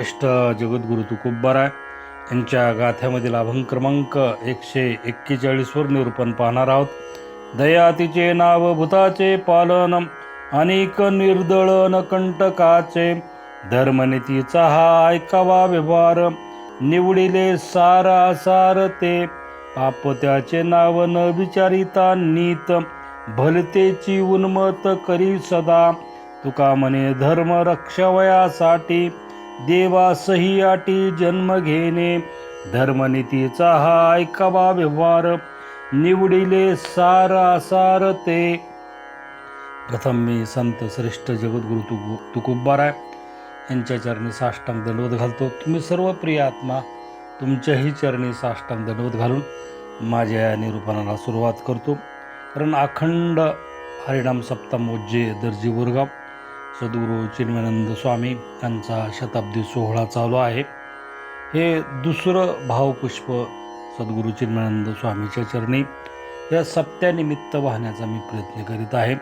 इष्ट जगद्गुरु तुकोबाराय यांच्या गाथ्यामधील अभंग क्रमांक एकशे एक्केचाळीसवर निरूपण पाहणार आहोत. दयातीचे नाव भूताचे पालन अनेक निर्दळन कंटकाचे धर्मनीतीचा हा ऐकावा व्यवहार निवडिले सारा सार ते. पाप त्याचे नाव न विचारिता नीत भलतेची उन्मत करी सदा. तुका म्हणे धर्म रक्षवयासाठी. देवासही अटी जन्म घेणे. धर्मनीतीचा हा ऐकावा व्यवहार. निवडिले सारा सार ते. प्रथम मी संत श्रेष्ठ जगद्गुरु तुकु तुकुब्बाराय यांच्या चरणी साष्टांग दंडवत घालतो. तुम्ही सर्व प्रिय आत्मा तुमच्याही चरणी साष्टांग दंडवत घालून माझ्या या निरूपणाला सुरुवात करतो. कारण अखंड हरिणाम सप्तामोज्जे दर्जी बोरगाव सद्गुरू चिन्मयानंद स्वामी यांचा शताब्दी सोहळा चालू आहे. हे दुसरं भावपुष्प सद्गुरू चिन्मयानंद स्वामीच्या चरणी या सप्त्यानिमित्त वाहण्याचा मी प्रयत्न करीत आहे.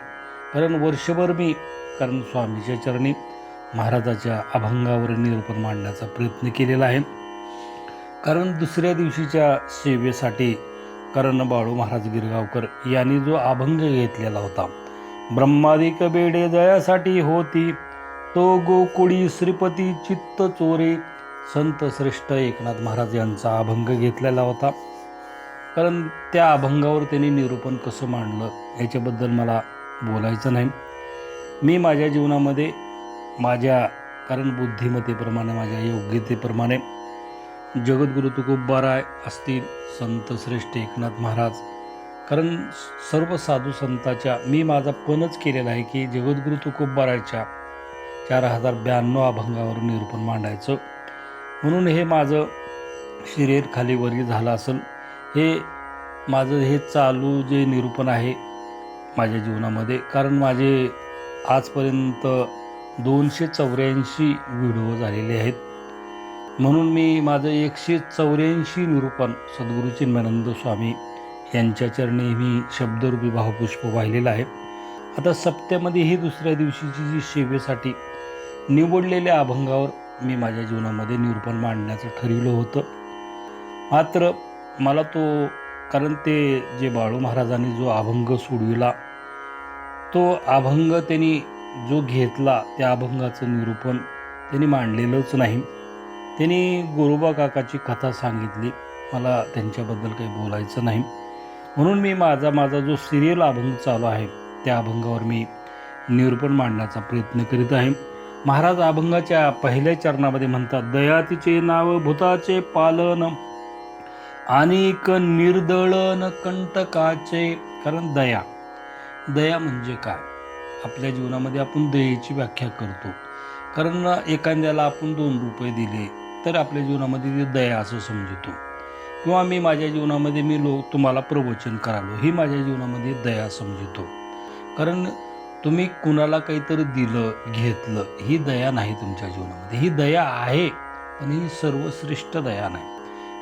कारण वर्षभर मी कारण स्वामीच्या चरणी महाराजाच्या अभंगावर निरूपण मांडण्याचा प्रयत्न केलेला आहे. कारण दुसऱ्या दिवशीच्या सेवेसाठी करण बाळू महाराज गिरगावकर यांनी जो अभंग घेतलेला होता ब्रह्मादिक बेडे जयासाठी होती. तो गोकुळी श्रीपती चित्त चोरे. संत श्रेष्ठ एकनाथ महाराज यांचा अभंग घेतलेला होता. कारण त्या अभंगावर त्यांनी निरूपण कसं मांडलं याच्याबद्दल मला बोलायचं नाही. मी माझ्या जीवनामध्ये माझ्या कारण बुद्धिमत्तेप्रमाणे माझ्या योग्यतेप्रमाणे जगद्गुरु तुकोबाराय असतील संत श्रेष्ठ एकनाथ महाराज कारण सर्व साधू संताच्या मी माझा पणच केलेला आहे की जगद्गुरु तुकोबारायच्या चार हजार ब्याण्णव अभंगावर निरूपण मांडायचं. म्हणून हे माझं शरीर खालीवरी झालं असेल. हे माझं हे चालू जे निरूपण आहे माझ्या जीवनामध्ये कारण माझे आजपर्यंत दोनशे चौऱ्याऐंशी व्हिडिओ झालेले आहेत. म्हणून मी माझं एकशे चौऱ्याऐंशी निरूपण सद्गुरू चिन्मानंद स्वामी यांच्या चरणी मी शब्दरूपी भावपुष्प वाहिलेलं आहे. आता सप्त्यामध्येही दुसऱ्या दिवशीची जी सेवेसाठी निवडलेल्या अभंगावर मी माझ्या जीवनामध्ये निरूपण मांडण्याचं ठरविलं होतं. मात्र मला तो कारण ते जे बाळू महाराजांनी जो अभंग सोडविला तो अभंग त्यांनी जो घेतला त्या अभंगाचं निरूपण त्यांनी मांडलेलंच नाही. त्यांनी गोरोबा काकाची कथा सांगितली. मला त्यांच्याबद्दल काही बोलायचं नाही. म्हणून मी माझा माझा जो सिरियल अभंग चालू आहे त्या अभंगावर मी निरूपण मांडण्याचा प्रयत्न करीत आहे. महाराज अभंगाच्या पहिल्या चरणामध्ये म्हणतात दयातीचे नाव भूताचे पालन अनेक निर्दळन कंटकाचे. कारण दया दया म्हणजे काय? आपल्या जीवनामध्ये आपण दयेची व्याख्या करतो. कारण एखाद्याला आपण दोन रुपये दिले तर आपल्या जीवनामध्ये ते दया असं समजतो. किंवा मी माझ्या जीवनामध्ये मी लोक तुम्हाला प्रवचन करालो. ही माझ्या जीवनामध्ये दया समजतो. कारण तुम्ही कुणाला काहीतरी दिलं घेतलं ही दया नाही तुमच्या जीवनामध्ये. ही दया आहे पण ही सर्वश्रेष्ठ दया नाही.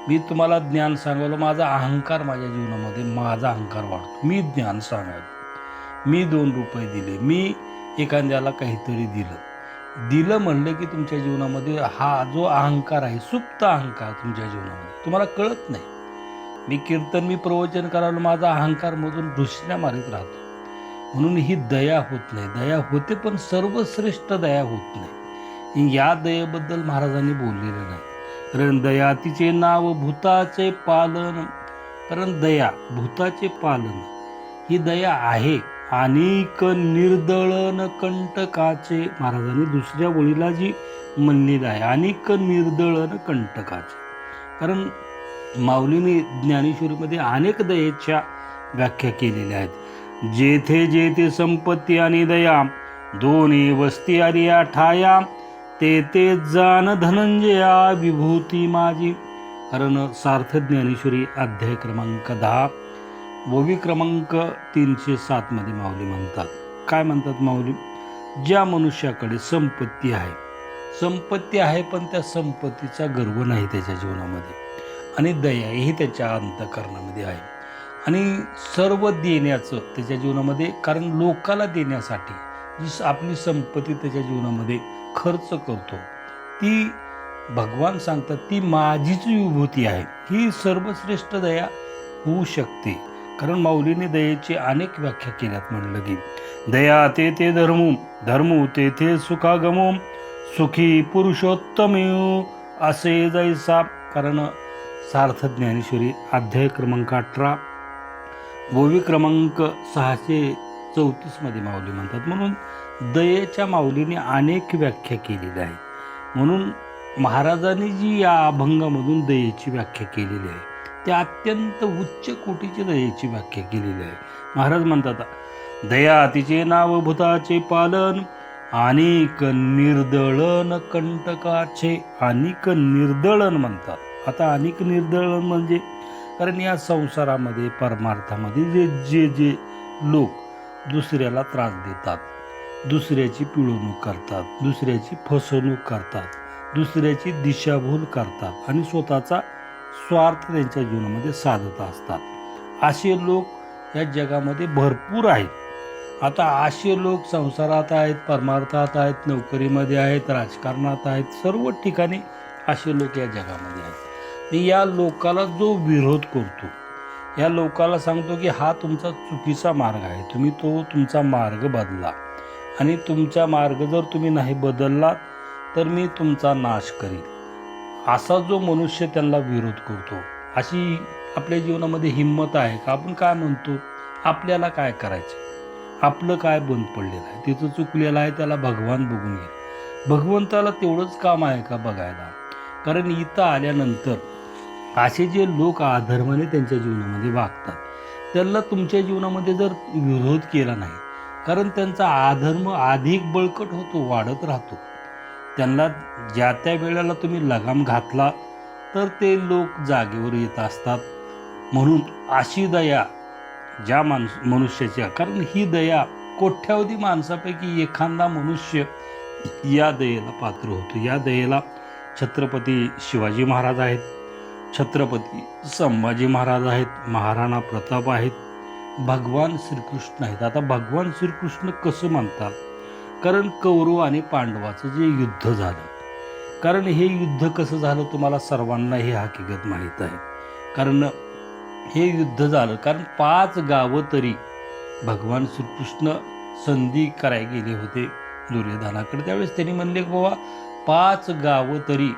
मी तुम्हाला ज्ञान सांगावलं माझा अहंकार माझ्या जीवनामध्ये माझा अहंकार वाढतो. मी ज्ञान सांगायलो. मी दोन रुपये दिले. मी एखाद्याला काहीतरी दिलं. दिलं म्हणलं की तुमच्या जीवनामध्ये हा जो अहंकार आहे सुप्त अहंकार तुमच्या जीवनामध्ये. तुम्हाला कळत नाही. मी कीर्तन मी प्रवचन करायला माझा अहंकारमधून ढुसण्या मारीत राहतो. म्हणून ही दया होत नाही. दया होते पण सर्वश्रेष्ठ दया होत नाही. या दयेबद्दल महाराजांनी बोललेलं नाही. कारण दयातीचे नाव भूताचे पालन. कारण दया भूताचे पालन ही दया आहे. अनेक निर्दळन कंटकाचे. महाराजांनी दुसऱ्या ओळीला जी म्हणलेलं आहे अनेक निर्दळन कंटकाचे. कारण माऊलीने ज्ञानेश्वरीमध्ये अनेक दयेच्या व्याख्या केलेल्या आहेत. जेथे जेथे संपत्ती आणि दया दोन्ही वस्ती आणि ठाया ते ते जाण धनंजया विभूती माझी. कारण सार्थ ज्ञानेश्वरी अध्याय क्रमांक दहा. ववी क्रमांक तीनशे सातमध्ये माऊली म्हणतात. काय म्हणतात माऊली? ज्या मनुष्याकडे संपत्ती आहे संपत्ती आहे पण त्या संपत्तीचा गर्व नाही त्याच्या जीवनामध्ये. आणि दया ही त्याच्या अंतकरणामध्ये आहे. आणि सर्व देण्याचं त्याच्या जीवनामध्ये कारण लोकाला देण्यासाठी जी स- आपली संपत्ती त्याच्या जीवनामध्ये खर्च करतो ती भगवान सांगतात ती माझीच विभूती आहे. ही सर्वश्रेष्ठ दया होऊ शकते. कारण माऊलीने दयेची अनेक व्याख्या केल्यात म्हणलं की दया ते ते धर्मू धर्मू ते ते सुखागमो सुखी पुरुषोत्तम असे जैसा. कारण सार्थ ज्ञानेश्वरी अध्याय क्रमांक अठरा गोवी क्रमांक सहाशे चौतीसमध्ये माऊली म्हणतात. म्हणून दयेच्या माऊलीने अनेक व्याख्या केलेल्या आहेत. म्हणून महाराजांनी जी या अभंगामधून दयेची व्याख्या केलेली आहे ते अत्यंत उच्च कोटीची दयेची व्याख्या केलेली आहे. महाराज म्हणतात दया तिचे नाव भूताचे पालन अनेक निर्दळन कंटकाचे अनेक निर्दळन म्हणतात. आता अनेक निर्दळन म्हणजे कारण या संसारामध्ये परमार्थामध्ये जे जे जे लोक दुसऱ्याला त्रास देतात दुसऱ्याची पिळवणूक करतात दुसऱ्याची फसवणूक करतात दुसऱ्याची दिशाभूल करतात आणि स्वतःचा स्वार्थ त्यांच्या जीवनामध्ये साधत असतात. असे लोक या जगामध्ये भरपूर आहेत. आता असे लोक संसारात आहेत परमार्थात आहेत नोकरीमध्ये आहेत राजकारणात आहेत सर्व ठिकाणी असे लोक या जगामध्ये आहेत. मी या लोकाला जो विरोध करतो या लोकाला सांगतो की हा तुमचा चुकीचा मार्ग आहे. तुम्ही तो तुमचा मार्ग बदला. आणि तुमचा मार्ग जर तुम्ही नाही बदलला तर मी तुमचा नाश करीन. असा जो मनुष्य त्यांना विरोध करतो अशी आपल्या जीवनामध्ये हिंमत आहे का? आपण काय म्हणतो? आपल्याला काय करायचं? आपलं काय बंद पडलेलं आहे? तिथं चुकलेलं आहे त्याला भगवान बघून घे. भगवंताला तेवढंच काम आहे का बघायला? कारण इथं आल्यानंतर असे जे लोक आधर्माने त्यांच्या जीवनामध्ये वागतात त्यांना तुमच्या जीवनामध्ये जर विरोध केला नाही कारण त्यांचा आधर्म अधिक बळकट होतो वाढत राहतो. त्यांना ज्या त्या वेळेला तुम्ही लगाम घातला तर ते लोक जागेवर येत असतात. म्हणून अशी दया ज्या माणस मनुष्याच्या कारण ही दया कोट्यावधी माणसापैकी एखादा मनुष्य या दयेला पात्र होतो. या दयेला छत्रपती शिवाजी महाराज आहेत छत्रपती संभाजी महाराज आहेत महाराणा प्रताप आहेत भगवान श्रीकृष्ण आहेत. आता भगवान श्रीकृष्ण कसं म्हणतात? कारण कौरव आणि पांडवाचं जे युद्ध झालं कारण हे युद्ध कसं झालं तुम्हाला सर्वांना हे हकीकत माहीत आहे. कारण हे युद्ध झालं कारण पाच गावं तरी भगवान श्रीकृष्ण संधी करायला गेले होते दुर्योधनाकडे. त्यावेळेस त्यांनी म्हणले की बाबा पाच गावं तरी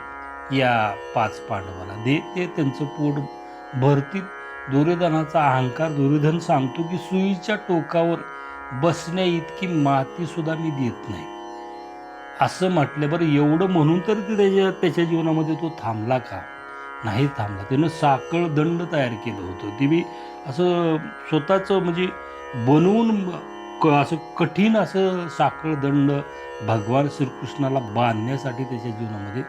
या पाच पांडवाला दे ते त्यांचं पोट भरतीत दुर्योधनाचा अहंकार दुर्योधन सांगतो की सुईच्या टोकावर बसण्या इतकी माती सुद्धा मी देत नाही. असं म्हटलं बरं एवढं म्हणून तर ते त्याच्या त्याच्या जीवनामध्ये तो थांबला का? नाही थांबला. त्यानं साकळ दंड तयार केलं होतं. ते मी असं स्वतःचं म्हणजे बनवून क असं कठीण असं साखळ दंड भगवान श्रीकृष्णाला बांधण्यासाठी त्याच्या जीवनामध्ये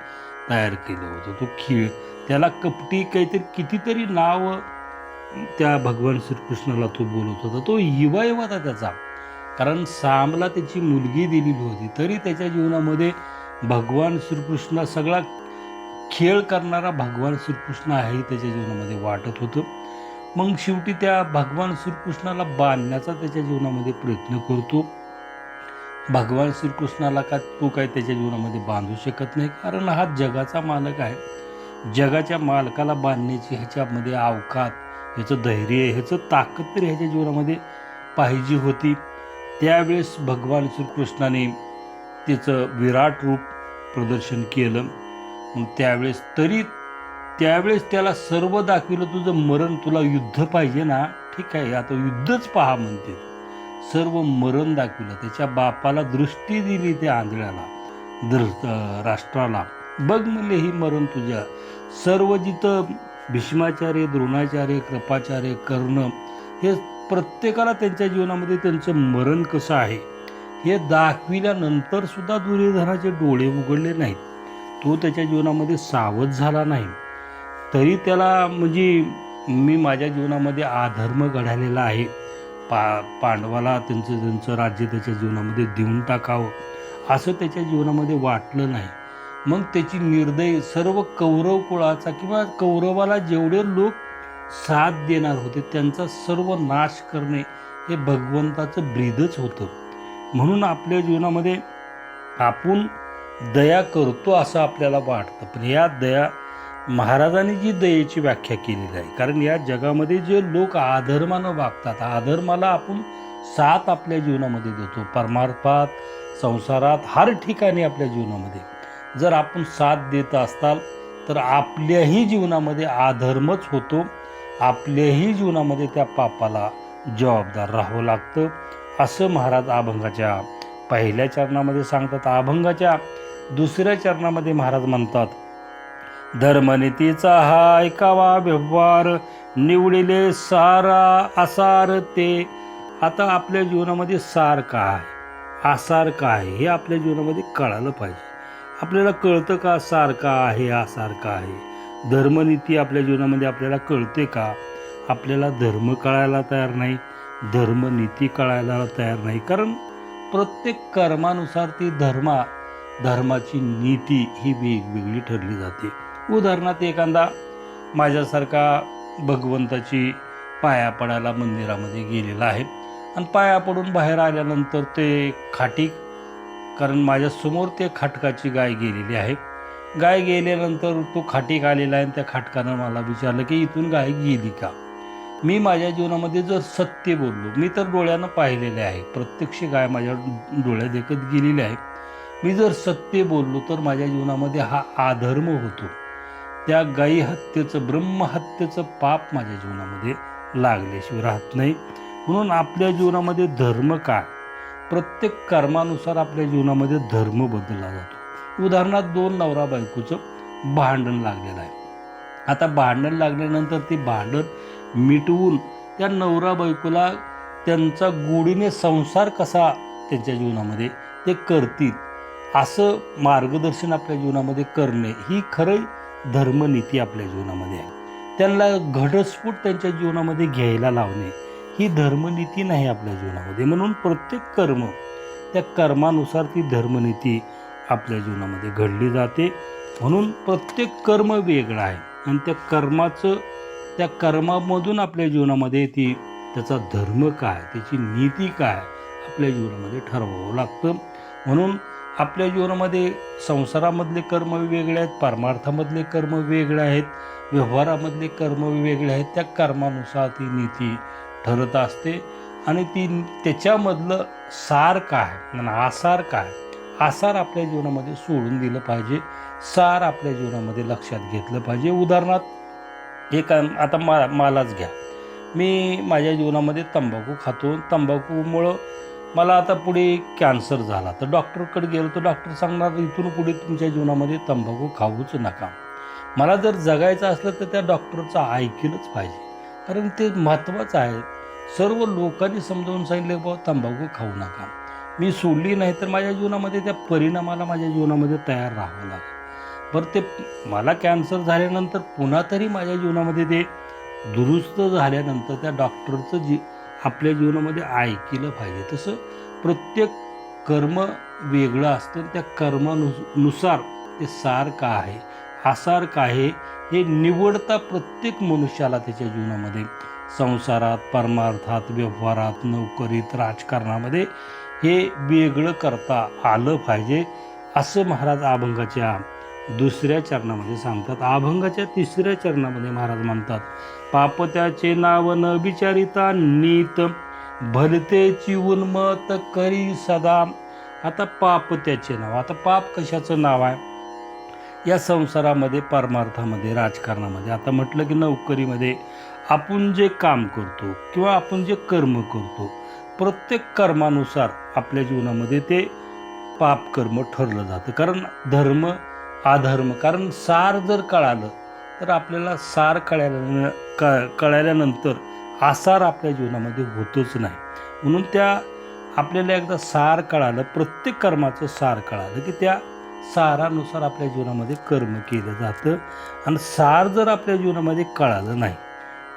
तयार केलं होतं. तो खीळ त्याला कपटी काहीतरी कितीतरी नाव त्या भगवान श्रीकृष्णाला तो बोलत होता. तो युवा युवा होता त्याचा. कारण सामला त्याची मुलगी दिलेली होती तरी त्याच्या जीवनामध्ये भगवान श्रीकृष्ण सगळा खेळ करणारा भगवान श्रीकृष्ण आहे त्याच्या जीवनामध्ये वाटत होतं. मग शेवटी त्या भगवान श्रीकृष्णाला बांधण्याचा त्याच्या जीवनामध्ये प्रयत्न करतो. भगवान श्रीकृष्णाला का तो काय त्याच्या जीवनामध्ये बांधू शकत नाही कारण हा जगाचा मालक आहे. जगाच्या मालकाला बांधण्याची ह्याच्यामध्ये अवकात ह्याचं धैर्य ह्याचं ताकद तरी ह्याच्या जीवनामध्ये पाहिजे होती. त्यावेळेस भगवान श्रीकृष्णाने त्याचं विराट रूप प्रदर्शन केलं. मग त्यावेळेस तरी त्यावेळेस त्याला सर्व दाखविलं तुझं मरण तुला युद्ध पाहिजे ना? ठीक आहे आता युद्धच पहा म्हणते. सर्व मरण दाखविलं. त्याच्या बापाला दृष्टी दिली त्या आंधळ्याला दृ राष्ट्राला. बघ म्हणले ही मरण तुझ्या. सर्व जिथं भीष्माचार्य द्रोणाचार्य कृपाचार्य कर्ण हे प्रत्येकाला त्यांच्या जीवनामध्ये त्यांचं मरण कसं आहे हे दाखविल्यानंतर सुद्धा दुर्योधनाचे डोळे उघडले नाहीत. तो त्याच्या जीवनामध्ये सावध झाला नाही. तरी त्याला म्हणजे मी माझ्या जीवनामध्ये अधर्म घडालेला आहे. पा पांडवाला त्यांचं त्यांचं राज्य त्याच्या जीवनामध्ये देऊन टाकावं असं त्याच्या जीवनामध्ये वाटलं नाही. मग त्याची निर्दय सर्व कौरव कुळाचा किंवा कौरवाला जेवढे लोक साथ देणार होते. त्यांचा सर्व नाश करणे हे भगवंताचं ब्रीदच होतं. म्हणून आपल्या जीवनामध्ये आपण दया करतो असं आपल्याला वाटतं. पण या दया महाराजांनी जी दयेची व्याख्या केलेली आहे. कारण या जगामध्ये जे लोक आधर्मानं वागतात आधर्माला आपण साथ आपल्या जीवनामध्ये देतो. परमार्थात संसारात हर ठिकाणी आपल्या जीवनामध्ये. जर आपण साथ देत असताल तर आपल्याही जीवनामध्ये आधर्मच होतो. आपल्याही जीवनामध्ये त्या पापाला जबाबदार राहावं लागतं. असं महाराज अभंगाच्या पहिल्या चरणामध्ये सांगतात. अभंगाच्या दुसऱ्या चरणामध्ये महाराज म्हणतात धर्मनीतीचा हा ऐकावा व्यवहार निवडिले सारा आसार ते. आता आपल्या जीवनामध्ये सार काय? आसार काय? हे आपल्या जीवनामध्ये कळालं पाहिजे. आपल्याला कळतं का सार का आहे आसार का आहे? धर्मनीती आपल्या जीवनामध्ये आपल्याला कळते का? आपल्याला धर्म कळायला तयार नाही धर्मनीती कळायला तयार नाही. कारण प्रत्येक कर्मानुसार ती धर्मा धर्माची नीती ही वेगवेगळी ठरली जाते. उदाहरणार्थ एखादा माझ्यासारखा भगवंताची पाया पडायला मंदिरामध्ये गेलेला आहे. आणि पाया पडून बाहेर आल्यानंतर ते खाटीक कारण माझ्यासमोर ते खाटकाची गाय गेलेली आहे. गाय गेल्यानंतर तो खाटीक आलेला आहे आणि त्या खाटकानं मला विचारलं की इथून गाय गेली का? मी माझ्या जीवनामध्ये जर सत्य बोललो मी तर डोळ्यानं पाहिलेले आहे. प्रत्यक्ष गाय माझ्या डोळ्यात देखत गेलेली आहे. मी जर सत्य बोललो तर माझ्या जीवनामध्ये हा आधर्म होतो. त्या गायी हत्येचं ब्रह्महत्येचं पाप माझ्या जीवनामध्ये लागल्याशिवाय राहत नाही. म्हणून आपल्या जीवनामध्ये धर्म काय? प्रत्येक कर्मानुसार आपल्या जीवनामध्ये धर्म बदलला जातो. उदाहरणार्थ दोन नवरा बायकोचं भांडण लागलेलं आहे. आता भांडण लागल्यानंतर ते भांडण मिटवून त्या नवरा बायकोला त्यांचा गोडीने संसार कसा त्यांच्या जीवनामध्ये ते करतील असं मार्गदर्शन आपल्या जीवनामध्ये करणे ही खरं धर्मनीती आपल्या जीवनामध्ये आहे. त्यांना घटस्फोट त्यांच्या जीवनामध्ये घ्यायला लावणे ही धर्मनीती नाही आपल्या जीवनामध्ये. म्हणून प्रत्येक कर्म त्या कर्मानुसार ती धर्मनीती आपल्या जीवनामध्ये घडली जाते. म्हणून प्रत्येक कर्म वेगळं आहे. आणि त्या कर्माचं त्या कर्मामधून आपल्या जीवनामध्ये ती त्याचा धर्म काय त्याची नीती काय आपल्या जीवनामध्ये ठरवावं लागतं. म्हणून आपल्या जीवनामध्ये संसारामधले कर्म वेगळे आहेत परमार्थामधले कर्म वेगळे आहेत व्यवहारामधले कर्म वेगळे आहेत त्या कर्मानुसार ती नीती ठरत असते. आणि ती त्याच्यामधलं सार काय आणि आसार काय आसार आपल्या जीवनामध्ये सोडून दिलं पाहिजे. सार आपल्या जीवनामध्ये लक्षात घेतलं पाहिजे. उदाहरणार्थ एक आता मा मालाच घ्या. मी माझ्या जीवनामध्ये तंबाखू खातो. तंबाखूमुळं मला आता पुढे कॅन्सर झाला. तर डॉक्टरकडे गेलो तर डॉक्टर सांगणार इथून पुढे तुमच्या जीवनामध्ये तंबाखू खाऊच नका. मला जर जगायचं असलं तर त्या डॉक्टरचं ऐकलंच पाहिजे. कारण ते महत्त्वाचं आहे. सर्व लोकांनी समजावून सांगितले बाबा तंबाखू खाऊ नका. मी सोडली नाही तर माझ्या जीवनामध्ये त्या परिणामाला माझ्या जीवनामध्ये तयार राहावं लागेल. बरं ते मला कॅन्सर झाल्यानंतर पुन्हा तरी माझ्या जीवनामध्ये ते दुरुस्त झाल्यानंतर त्या डॉक्टरचं जी आपल्या जीवनामध्ये ऐकलं पाहिजे. तसं प्रत्येक कर्म वेगळं असतं. त्या कर्मानुसार ते सार का आहे आसार का आहे. हे निवडता प्रत्येक मनुष्याला त्याच्या जीवनामध्ये. संसारात परमार्थात व्यवहारात नोकरीत राजकारणामध्ये हे वेगळं करता आलं पाहिजे असं महाराज अभंगाच्या दुसऱ्या चरणामध्ये सांगतात. अभंगाच्या तिसऱ्या चरणामध्ये महाराज म्हणतात पाप त्याचे नाव न विचारिता नीत भलतेची उन्मत करी सदा. आता पाप त्याचे नाव आता पाप कशाचं नाव आहे? या संसारामध्ये परमार्थामध्ये राजकारणामध्ये आता म्हटलं की नोकरीमध्ये आपण जे काम करतो किंवा आपण जे कर्म करतो प्रत्येक कर्मानुसार आपल्या जीवनामध्ये ते पाप कर्म ठरलं जातं. कारण धर्म अधर्म कारण सार जर कळालं तर आपल्याला सार कळाल्या क कळाल्यानंतर आसार आपल्या जीवनामध्ये होतच नाही. म्हणून त्या आपल्याला एकदा सार कळालं प्रत्येक कर्माचं सार कळालं की त्या सारानुसार आपल्या जीवनामध्ये कर्म केलं जातं. आणि सार जर आपल्या जीवनामध्ये कळालं नाही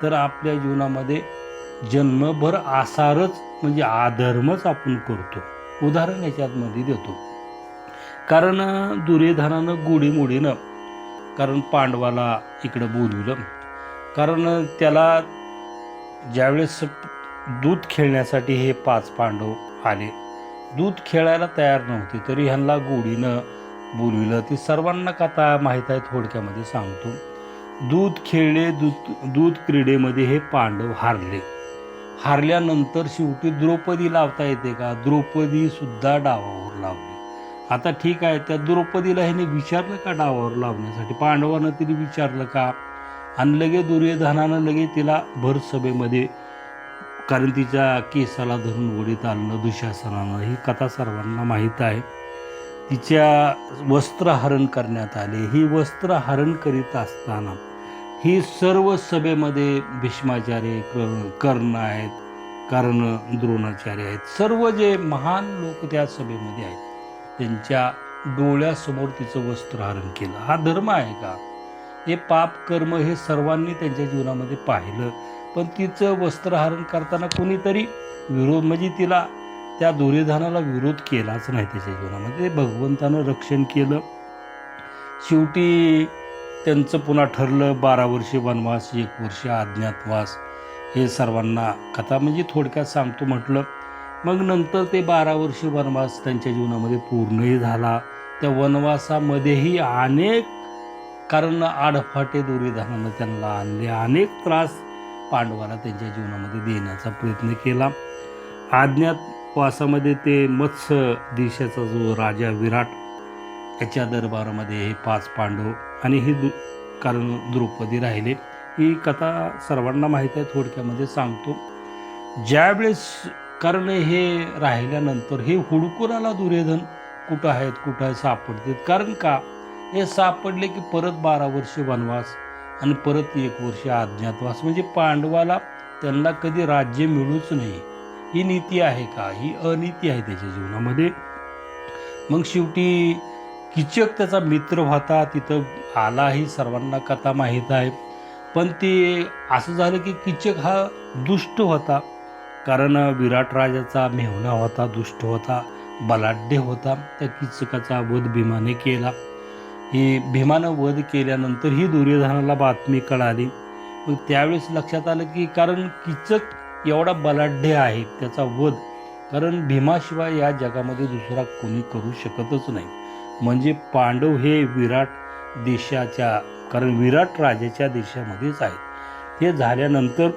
तर आपल्या जीवनामध्ये जन्मभर आसारच म्हणजे आधर्मच आपण करतो. उदाहरण याच्यातमध्ये देतो. कारण दुर्योधनानं गोडीमोडीनं कारण पांडवाला इकडं बोलवलं. कारण त्याला ज्यावेळेस दूध खेळण्यासाठी हे पाच पांडव आले दूध खेळायला तयार नव्हते तरी ह्यांना गोडीनं बोलविलं. ते सर्वांना कथा माहीत आहे थोडक्यामध्ये सांगतो. दूध खेळले दूध दूध क्रीडेमध्ये हे पांडव हारले. हारल्यानंतर शेवटी द्रौपदी लावता येते का? द्रौपदी सुद्धा डावावर लावली. आता ठीक आहे त्या द्रौपदीला ह्याने विचारलं का डावावर लावण्यासाठी? पांडवानं तिने विचारलं का? आणि लगे दुर्योधनानं लगे तिला भर सभेमध्ये कारण तिच्या केसाला धरून वडीत आणलं दुशासनानं ही कथा सर्वांना माहीत आहे. तिच्या वस्त्रहरण करण्यात आले. ही वस्त्रहरण करीत असताना ही सर्व सभेमध्ये भीष्माचार्य कर्ण आहेत कर्ण द्रोणाचार्य आहेत. सर्व जे महान लोक त्या सभेमध्ये आहेत त्यांच्या डोळ्यासमोर तिचं वस्त्रहरण केलं. हा धर्म आहे का? हे पाप कर्म हे सर्वांनी त्यांच्या जीवनामध्ये पाहिलं पण तिचं वस्त्रहरण करताना कोणीतरी विरोध म्हणजे तिला त्या दुर्योधनाला विरोध केलाच नाही त्याच्या जीवनामध्ये. भगवंतानं रक्षण केलं. शेवटी त्यांचं पुन्हा ठरलं बारा वर्षे वनवास एक वर्ष अज्ञातवास हे सर्वांना कथा म्हणजे थोडक्यात सांगतो म्हटलं मग नंतर ते बारा वर्ष वनवास त्यांच्या जीवनामध्ये पूर्णही झाला. त्या वनवासामध्येही अनेक कारण आडफाटे दुर्विधानानं त्यांना आणले अनेक त्रास पांडवाला त्यांच्या जीवनामध्ये देण्याचा प्रयत्न केला. अज्ञातवासामध्ये ते मत्स्य देशाचा जो राजा विराट याच्या दरबारामध्ये हे पाच पांडव आणि ही दु कारण द्रौपदी राहिले. ही कथा सर्वांना माहीत आहे थोडक्यामध्ये सांगतो. ज्यावेळेस कारण हे राहिल्यानंतर हे हुडकुराला दुर्योधन कुठं आहेत कुठं आहे सापडतात? कारण का? हे सापडले की परत बारा वर्ष वनवास आणि परत एक वर्ष अज्ञातवास म्हणजे पांडवाला त्यांना कधी राज्य मिळूच नाही. ही नीती आहे का? ही अनीती आहे त्याच्या जीवनामध्ये. मग शेवटी किचक त्याचा मित्र होता तिथं आला ही सर्वांना कथा माहीत आहे. पण ते असं झालं की किचक हा दुष्ट होता. कारण विराट राजाचा मेहुणा होता दुष्ट होता बलाढ्य होता. त्या किचकाचा वध भीमाने केला. हे भीमानं वध केल्यानंतर ही दुर्योधनाला बातमी कळाली. मग त्यावेळेस लक्षात आलं की कारण किचक एवढा बलाढ्य आहे त्याचा वध. कारण भीमाशिवाय या जगामध्ये दुसरा कोणी करू शकतच नाही. म्हणजे पांडव हे विराट देशाच्या कारण विराट राजाच्या देशामध्येच आहेत. हे झाल्यानंतर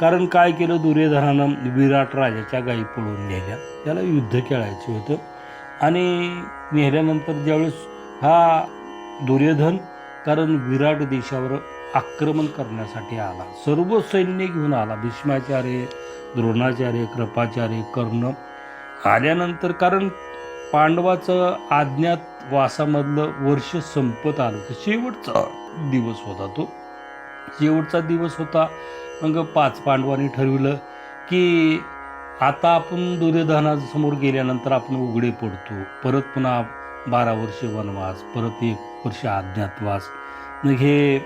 कारण काय केलं दुर्योधनानं? विराट राजाच्या गायी पळून नेल्या. त्याला युद्ध खेळायचं होतं. आणि नेल्यानंतर ज्यावेळेस हा दुर्योधन कारण विराट देशावर आक्रमण करण्यासाठी आला. सर्व सैन्य घेऊन आला. भीष्माचार्य द्रोणाचार्य कृपाचार्य कर्ण. आल्यानंतर कारण पांडवाचं आज्ञात वासामधलं वर्ष संपत आलं तर शेवटचा दिवस होता तो. शेवटचा दिवस होता. मग पाच पांडवांनी ठरविलं की आता आपण दुर्योधनासमोर गेल्यानंतर आपण उघडे पडतो. परत पुन्हा बारा वर्षे वनवास परत एक वर्ष अज्ञातवास. मग हे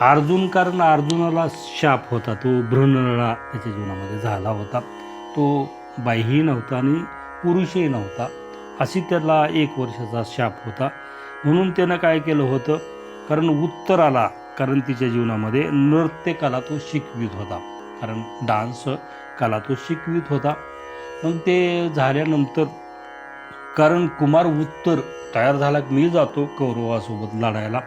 अर्जुन कारण अर्जुनाला शाप होता तो भ्रूणळा त्याच्या जीवनामध्ये झाला होता. तो बाईही नव्हता आणि पुरुषही नव्हता. अशी त्याला एक वर्षाचा शाप होता. म्हणून त्यानं काय केलं होतं? कारण उत्तराला कारण तिच्या जीवनामध्ये नृत्यकला तो शिकवित होता. कारण डान्स कला तो शिकवित होता. मग ते झाल्यानंतर कारण कुमार उत्तर तयार झाला की मी जातो कौरवासोबत लढायला.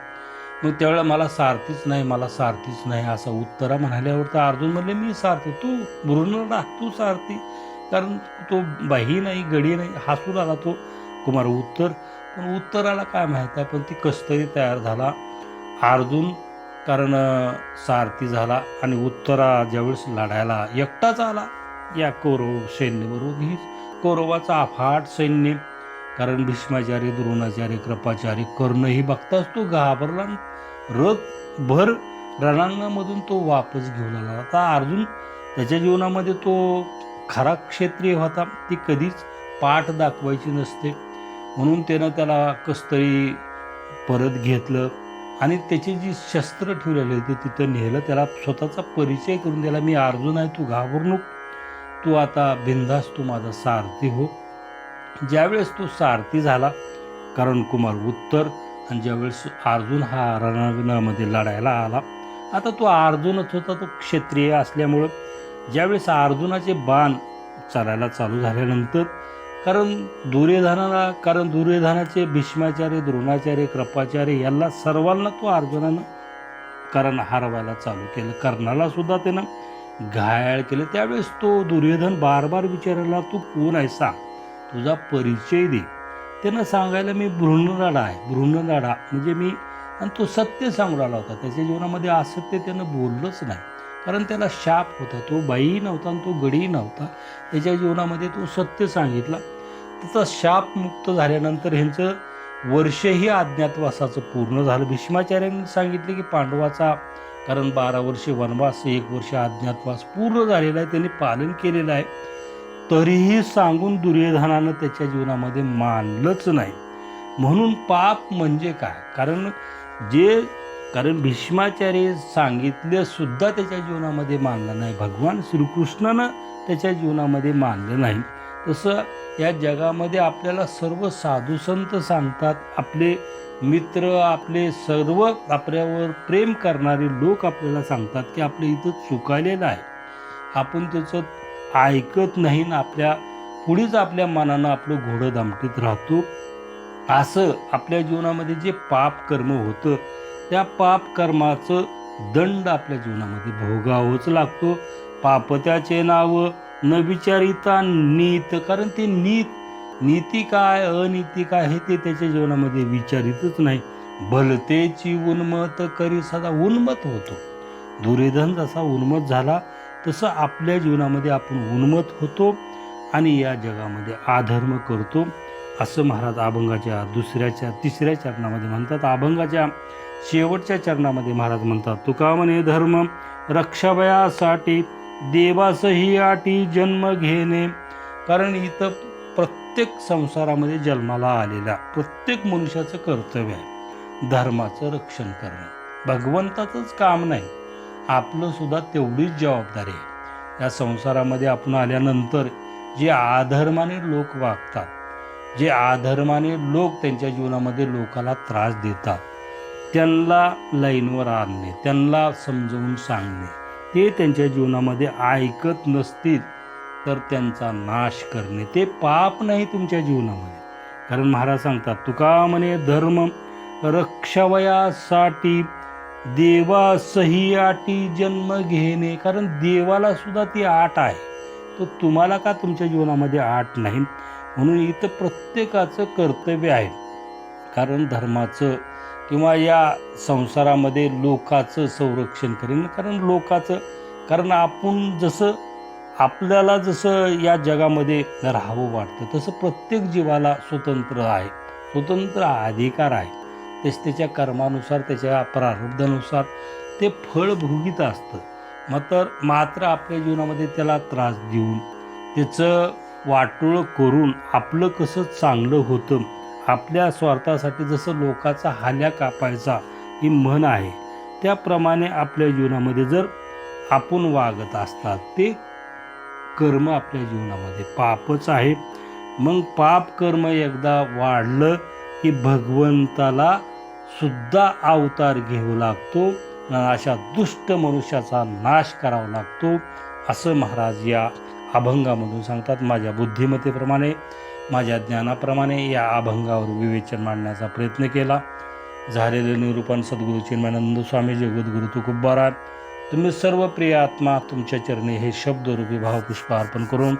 मग त्यावेळेला मला सारथीच नाही मला सारथीच नाही असा उत्तरा म्हणाल्यावर तर अर्जुन म्हणले मी सारथी तू भ्रूणडा तू सारथी. कारण तो बाही नाही गडी नाही हसून आला तो कुमार. उत्तर पण उत्तराला काय माहीत आहे पण ती कस्तरी तयार झाला. अर्जुन कारण सारथी झाला आणि उत्तरा ज्यावेळेस लढायला एकटाच आला या कौरव सैन्यबरोबर ही कौरवाचा अफाट सैन्य. कारण भीष्माचार्य द्रोणाचार्य कृपाचार्य कर्ण ही बघताच तो घाबरला. रथ भर रणांगणामधून तो वापस घेऊन आला. आता अर्जुन त्याच्या जीवनामध्ये तो खरा क्षेत्रीय होता ती कधीच पाठ दाखवायची नसते. म्हणून त्यानं त्याला कसतरी परत घेतलं आणि त्याची जी शस्त्र ठेवलेली होती तिथं नेलं. त्याला स्वतःचा परिचय करून दिला मी अर्जुन आहे तू घाबरू नको तू आता बिंदास तू माझा सारथी हो. ज्यावेळेस तो सारथी झाला कारण कुमार उत्तर आणि ज्यावेळेस अर्जुन हा रणांगणामध्ये लढायला आला आता तो अर्जुनच होता तो क्षेत्रीय असल्यामुळं ज्यावेळेस अर्जुनाचे बाण चालायला चालू झाल्यानंतर कारण दुर्योधनाला कारण दुर्योधनाचे भीष्माचार्य द्रोणाचार्य कृपाचार्य यांना सर्वांना तो अर्जुनानं कारण हरवायला चालू केलं. कर्णाला सुद्धा त्यानं घायाळ केलं. त्यावेळेस तो दुर्योधन बार बार विचारायला तू कोण आहे? सांग. तुझा परिचय दे. त्यानं सांगायला मी भ्रूणराडा आहे. भ्रूणराडा म्हणजे मी आणि तो सत्य सांगू राहिला होता. त्याच्या जीवनामध्ये असत्य त्यानं बोललंच नाही. कारण त्याला शाप होता तो बाई नव्हता आणि तो गडी नव्हता. त्याच्या जीवनामध्ये तो सत्य सांगितला. त्याचा शाप मुक्त झाल्यानंतर ह्यांचं वर्षही अज्ञातवासाचं पूर्ण झालं. भीष्माचार्यांनी सांगितले की पांडवाचा कारण बारा वर्षे वनवास एक वर्ष अज्ञातवास पूर्ण झालेला आहे त्यांनी पालन केलेलं आहे. तरीही सांगून दुर्योधनानं त्याच्या जीवनामध्ये मानलंच नाही. म्हणून पाप म्हणजे काय? कारण जे कारण भीष्माचार्य सांगितलं सुद्धा त्याच्या जीवनामध्ये मानलं नाही. भगवान श्रीकृष्णानं त्याच्या जीवनामध्ये मानलं नाही. तसं या जगामध्ये आपल्याला सर्व साधू संत सांगतात. आपले मित्र आपले सर्व आपल्यावर प्रेम करणारे लोक आपल्याला सांगतात की आपलं इथं चुकायलेलं आहे. आपण त्याचं ऐकत नाही ना आपल्या पुढेच आपल्या मनानं आपलं घोडं दामटीत राहतो. असं आपल्या जीवनामध्ये जे पाप कर्म होतं त्या पाप कर्माचं दंड आपल्या जीवनामध्ये भोगावंच लागतो. पाप त्याचे नाव न विचारिता नीत कारण ते नीत नीती काय अनीती काय हे ते त्याच्या जीवनामध्ये विचारितच नाही. भलतेची उन्मत करी सदा उन्मत होतो. दुर्योधन जसा उन्मत झाला तसं आपल्या जीवनामध्ये आपण उन्मत होतो आणि या जगामध्ये आधर्म करतो. असं महाराज अभंगाच्या दुसऱ्याच्या तिसऱ्या चरणामध्ये म्हणतात अभंगाच्या शेवटच्या चरणामध्ये महाराज म्हणतात तुका म्हणे धर्म रक्षावयासाठी देवासही आटी जन्म घेणे. कारण इथं प्रत्येक संसारामध्ये जन्माला आलेल्या प्रत्येक मनुष्याचं कर्तव्य आहे धर्माचं रक्षण करणं. भगवंताचंच काम नाही आपलं सुद्धा तेवढीच जबाबदारी आहे. या संसारामध्ये आपण आल्यानंतर जे आधर्माने लोक वागतात जे आधर्माने लोक त्यांच्या जीवनामध्ये लोकाला त्रास देतात त्यांना लाईनवर आणणे त्यांना समजवून सांगणे. ते त्यांच्या जीवनामध्ये ऐकत नसतील तर त्यांचा नाश करणे. ते पाप नाही तुमच्या जीवनामध्ये. कारण महाराज सांगतात तुका म्हणे धर्म रक्षावयासाठी देवासही आटी जन्म घेणे. कारण देवाला सुद्धा ती आट आहे. तो तुम्हाला का तुमच्या जीवनामध्ये आट नाही? म्हणून इथं प्रत्येकाचं कर्तव्य आहे. कारण धर्माचं किंवा या संसारामध्ये लोकाचं संरक्षण करेन. कारण लोकाचं कारण आपण जसं आपल्याला जसं या जगामध्ये राहावं वाटतं तसं प्रत्येक जीवाला स्वतंत्र आहे. स्वतंत्र अधिकार आहे. तेच त्याच्या कर्मानुसार त्याच्या प्रारब्धानुसार ते फळ भोगीत असतं. मात्र मात्र आपल्या जीवनामध्ये त्याला त्रास देऊन त्याचं वाटोळं करून आपलं कसं चांगलं होतं आपल्या स्वार्थासाठी जसं लोकाचा हाल्या कापायचा ही म्हण आहे त्याप्रमाणे आपल्या जीवनामध्ये जर आपण वागत असतात ते कर्म आपल्या जीवनामध्ये पापच आहे. मग पाप कर्म एकदा वाढलं की भगवंताला सुद्धा अवतार घेऊ लागतो अशा दुष्ट मनुष्याचा नाश करावा लागतो असं महाराज या अभंगामधून सांगतात. माझ्या बुद्धिमत्तेप्रमाणे माझ्या ज्ञानाप्रमाणे या अभंगावर विवेचन मांडण्याचा प्रयत्न केला. झालेले निरूपण सद्गुरू चिन्मानंद स्वामी जगद्गुरु तुकुब्बारा तुम्ही सर्व प्रिय आत्मा तुमच्या चरणी हे शब्दरूपी भावपुष्प अर्पण करून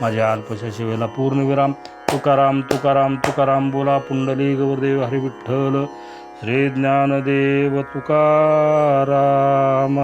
माझ्या अल्पशा सेवेला पूर्णविराम तुकाराम तुकाराम तुकाराम बोला पुंडली गौरदेव हरिविठ्ठल. श्री ज्ञानदेव तुकाराम.